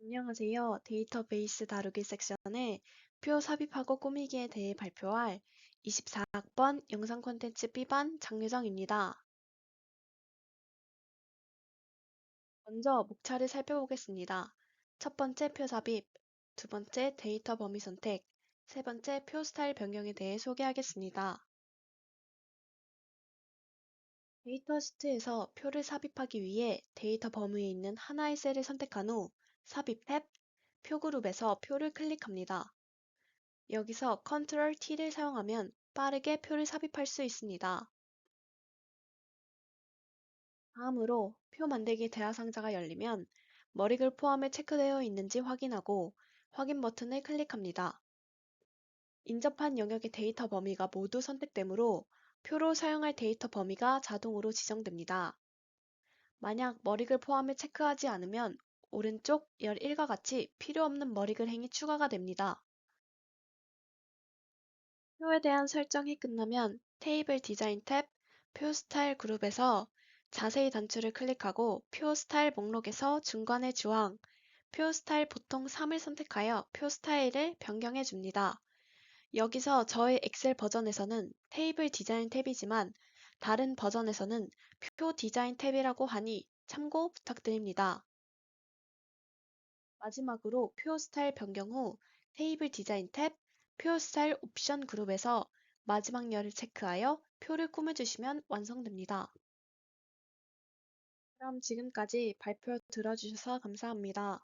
안녕하세요. 데이터베이스 다루기 섹션에 표 삽입하고 꾸미기에 대해 발표할 24학번 영상 콘텐츠 B반 장유정입니다. 먼저 목차를 살펴보겠습니다. 첫 번째 표 삽입, 두 번째 데이터 범위 선택, 세 번째 표 스타일 변경에 대해 소개하겠습니다. 데이터 시트에서 표를 삽입하기 위해 데이터 범위에 있는 하나의 셀을 선택한 후 삽입 탭, 표 그룹에서 표를 클릭합니다. 여기서 Ctrl T를 사용하면 빠르게 표를 삽입할 수 있습니다. 다음으로 표 만들기 대화 상자가 열리면 머리글 포함에 체크되어 있는지 확인하고 확인 버튼을 클릭합니다. 인접한 영역의 데이터 범위가 모두 선택되므로 표로 사용할 데이터 범위가 자동으로 지정됩니다. 만약 머리글 포함을 체크하지 않으면 오른쪽 11과 같이 필요 없는 머리글 행이 추가가 됩니다. 표에 대한 설정이 끝나면 테이블 디자인 탭, 표 스타일 그룹에서 자세히 단추를 클릭하고 표 스타일 목록에서 중간의 주황, 표 스타일 보통 3을 선택하여 표 스타일을 변경해 줍니다. 여기서 저의 엑셀 버전에서는 테이블 디자인 탭이지만 다른 버전에서는 표 디자인 탭이라고 하니 참고 부탁드립니다. 마지막으로 표 스타일 변경 후 테이블 디자인 탭, 표 스타일 옵션 그룹에서 마지막 열을 체크하여 표를 꾸며주시면 완성됩니다. 그럼 지금까지 발표 들어주셔서 감사합니다.